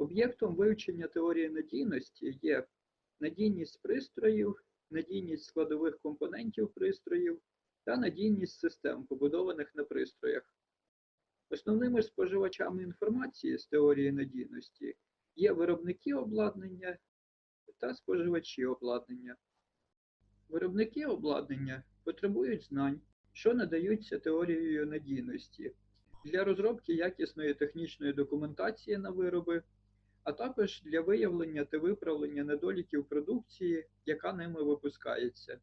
Об'єктом вивчення теорії надійності є надійність пристроїв, надійність складових компонентів пристроїв та надійність систем, побудованих на пристроях. Основними споживачами інформації з теорії надійності є виробники обладнання та споживачі обладнання. Виробники обладнання потребують знань, що надаються теорією надійності для розробки якісної технічної документації на вироби, а також для виявлення та виправлення недоліків продукції, яка ними випускається.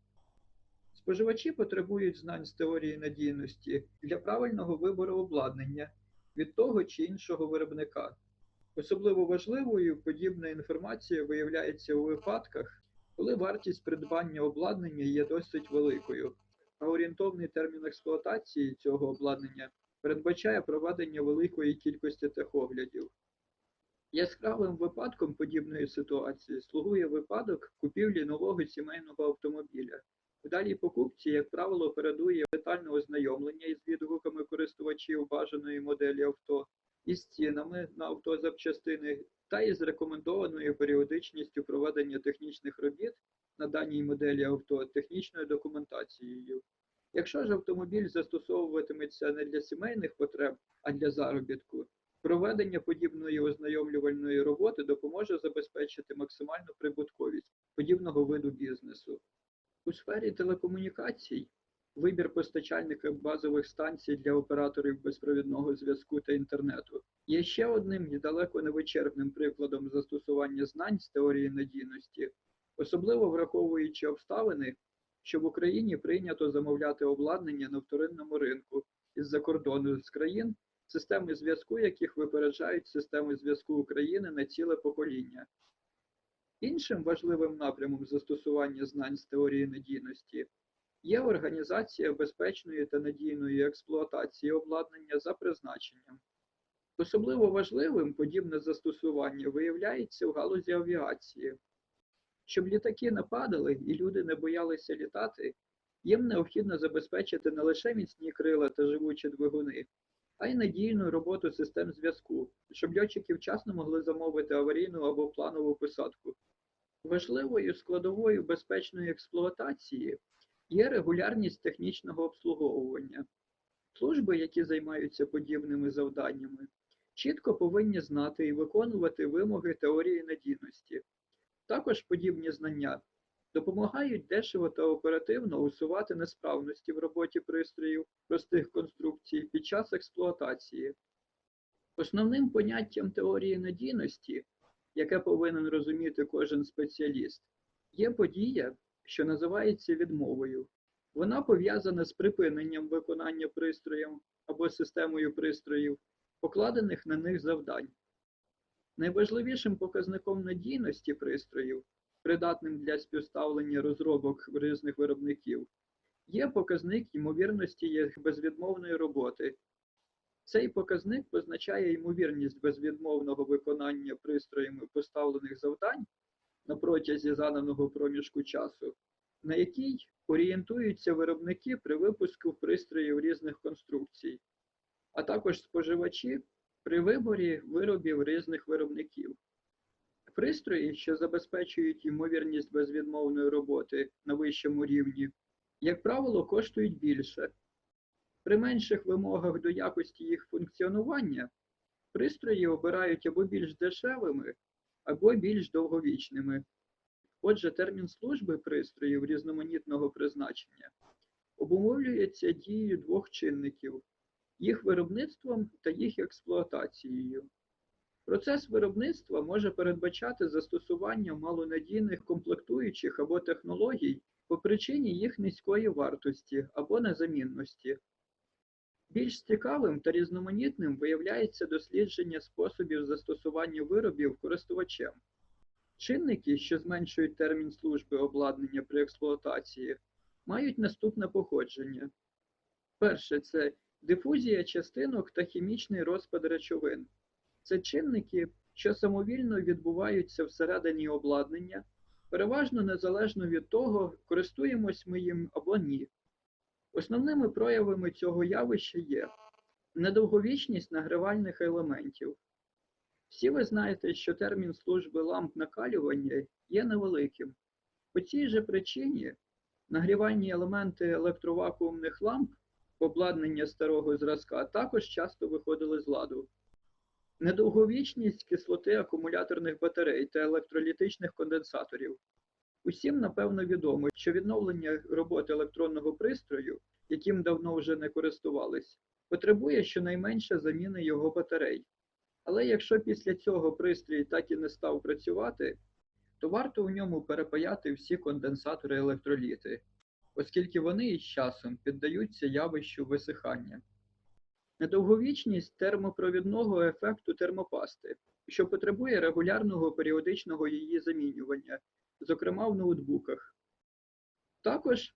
Споживачі потребують знань з теорії надійності для правильного вибору обладнання від того чи іншого виробника. Особливо важливою подібна інформація виявляється у випадках, коли вартість придбання обладнання є досить великою, а орієнтовний термін експлуатації цього обладнання передбачає проведення великої кількості техоглядів. Яскравим випадком подібної ситуації слугує випадок купівлі нового сімейного автомобіля. В даній покупці, як правило, передує детальне ознайомлення із відгуками користувачів бажаної моделі авто, із цінами на автозапчастини та із рекомендованою періодичністю проведення технічних робіт на даній моделі авто технічною документацією. Якщо ж автомобіль застосовуватиметься не для сімейних потреб, а для заробітку, проведення подібної ознайомлювальної роботи допоможе забезпечити максимальну прибутковість подібного виду бізнесу. У сфері телекомунікацій вибір постачальника базових станцій для операторів безпровідного зв'язку та інтернету є ще одним і далеко не вичерпним прикладом застосування знань з теорії надійності, особливо враховуючи обставини, що в Україні прийнято замовляти обладнання на вторинному ринку із-за кордону з країн, системи зв'язку яких випереджають системи зв'язку України на ціле покоління. Іншим важливим напрямом застосування знань з теорії надійності є організація безпечної та надійної експлуатації обладнання за призначенням. Особливо важливим подібне застосування виявляється в галузі авіації. Щоб літаки не падали і люди не боялися літати, їм необхідно забезпечити не лише міцні крила та живучі двигуни, а й надійну роботу систем зв'язку, щоб льотчики вчасно могли замовити аварійну або планову посадку. Важливою складовою безпечної експлуатації є регулярність технічного обслуговування. Служби, які займаються подібними завданнями, чітко повинні знати і виконувати вимоги теорії надійності. Також подібні знання допомагають дешево та оперативно усувати несправності в роботі пристроїв простих конструкцій під час експлуатації. Основним поняттям теорії надійності, яке повинен розуміти кожен спеціаліст, є подія, що називається відмовою. Вона пов'язана з припиненням виконання пристроєм або системою пристроїв, покладених на них завдань. Найважливішим показником надійності пристроїв, придатним для співставлення розробок різних виробників, є показник ймовірності їх безвідмовної роботи. Цей показник позначає ймовірність безвідмовного виконання пристроями поставлених завдань на протязі заданого проміжку часу, на який орієнтуються виробники при випуску пристроїв різних конструкцій, а також споживачі при виборі виробів різних виробників. Пристрої, що забезпечують ймовірність безвідмовної роботи на вищому рівні, як правило, коштують більше. При менших вимогах до якості їх функціонування пристрої обирають або більш дешевими, або більш довговічними. Отже, термін служби пристроїв різноманітного призначення обумовлюється дією двох чинників їх виробництвом та їх експлуатацією. Процес виробництва може передбачати застосування малонадійних комплектуючих або технологій по причині їх низької вартості або незамінності. Більш цікавим та різноманітним виявляється дослідження способів застосування виробів користувачем. Чинники, що зменшують термін служби обладнання при експлуатації, мають наступне походження. Перше це дифузія частинок та хімічний розпад речовин. Це чинники, що самовільно відбуваються всередині обладнання, переважно незалежно від того, користуємось ми їм або ні. Основними проявами цього явища є недовговічність нагрівальних елементів, Всі ви знаєте, що термін служби ламп накалювання є невеликим. По цій же причині нагрівальні елементи електровакуумних ламп, обладнання старого зразка, також часто виходили з ладу. Недовговічність кислоти акумуляторних батарей та електролітичних конденсаторів. Усім, напевно, відомо, що відновлення роботи електронного пристрою, яким давно вже не користувались, потребує щонайменше заміни його батарей. Але якщо після цього пристрій так і не став працювати, то варто у ньому перепаяти всі конденсатори електроліти, оскільки вони із часом піддаються явищу висихання. Недовговічність термопровідного ефекту термопасти, що потребує регулярного періодичного її замінювання, зокрема в ноутбуках. Також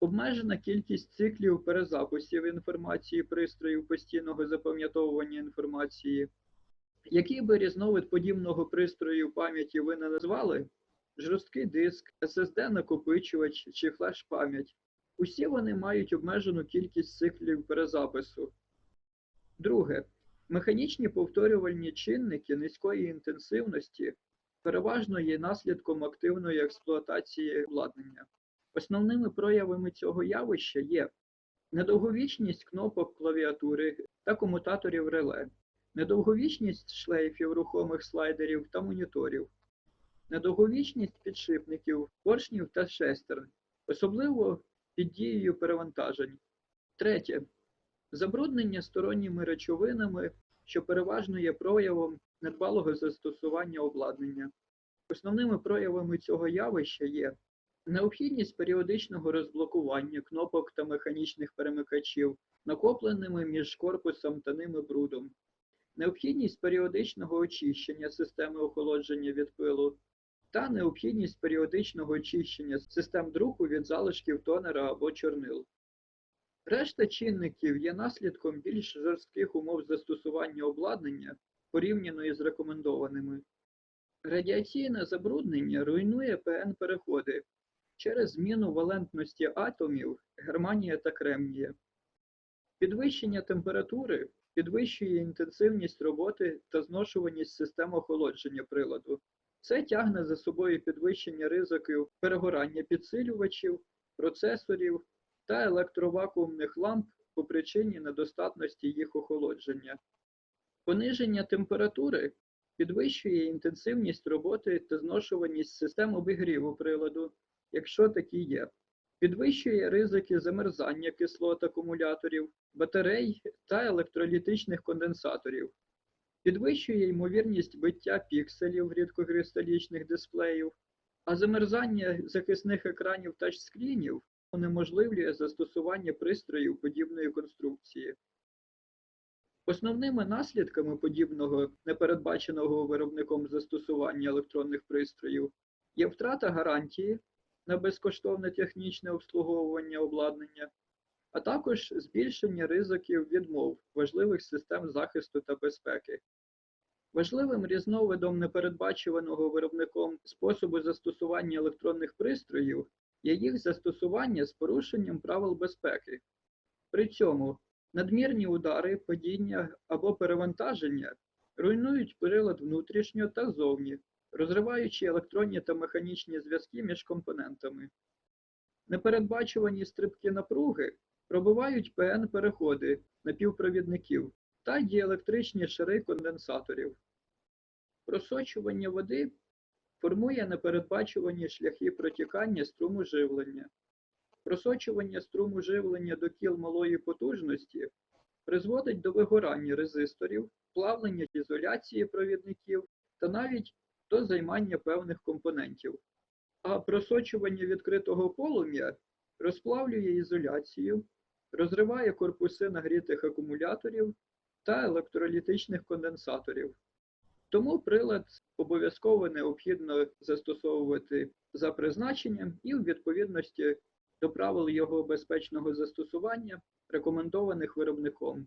обмежена кількість циклів перезаписів інформації пристроїв постійного запам'ятовування інформації. Який би різновид подібного пристрою пам'яті ви не назвали, жорсткий диск, SSD-накопичувач чи флеш-пам'ять, усі вони мають обмежену кількість циклів перезапису. Друге, механічні повторювальні чинники низької інтенсивності переважно є наслідком активної експлуатації обладнання. Основними проявами цього явища є недовговічність кнопок клавіатури та комутаторів реле, недовговічність шлейфів рухомих слайдерів та моніторів, недовговічність підшипників, поршнів та шестерн, особливо під дією перевантажень. Третє. Забруднення сторонніми речовинами, що переважно є проявом недбалого застосування обладнання. Основними проявами цього явища є необхідність періодичного розблокування кнопок та механічних перемикачів, накопленими між корпусом та ними брудом, необхідність періодичного очищення системи охолодження від пилу та необхідність періодичного очищення систем друку від залишків тонера або чорнил. Решта чинників є наслідком більш жорстких умов застосування обладнання порівняно із рекомендованими. Радіаційне забруднення руйнує ПН-переходи через зміну валентності атомів германія та кремнія. Підвищення температури підвищує інтенсивність роботи та зношуваність систем охолодження приладу. Це тягне за собою підвищення ризиків перегорання підсилювачів, процесорів та електровакуумних ламп по причині недостатності їх охолодження. Пониження температури підвищує інтенсивність роботи та зношуваність систем обігріву приладу, якщо такі є. Підвищує ризики замерзання кислот акумуляторів, батарей та електролітичних конденсаторів. Підвищує ймовірність биття пікселів рідкокристалічних дисплеїв, а замерзання захисних екранів тачскрінів унеможливлює застосування пристроїв подібної конструкції. Основними наслідками подібного непередбаченого виробником застосування електронних пристроїв є втрата гарантії на безкоштовне технічне обслуговування обладнання, а також збільшення ризиків відмов важливих систем захисту та безпеки. Важливим різновидом непередбачуваного виробником способу застосування електронних пристроїв є їх застосування з порушенням правил безпеки. При цьому надмірні удари, падіння або перевантаження руйнують прилад внутрішньо та зовні, розриваючи електронні та механічні зв'язки між компонентами. Непередбачувані стрибки напруги пробивають ПН-переходи напівпровідників та діелектричні шари конденсаторів. Просочування води формує непередбачувані шляхи протікання струму живлення. Просочування струму живлення до кіл малої потужності призводить до вигорання резисторів, плавлення ізоляції провідників та навіть до займання певних компонентів. А просочування відкритого полум'я розплавлює ізоляцію, розриває корпуси нагрітих акумуляторів та електролітичних конденсаторів. Тому прилад обов'язково необхідно застосовувати за призначенням і у відповідності до правил його безпечного застосування, рекомендованих виробником.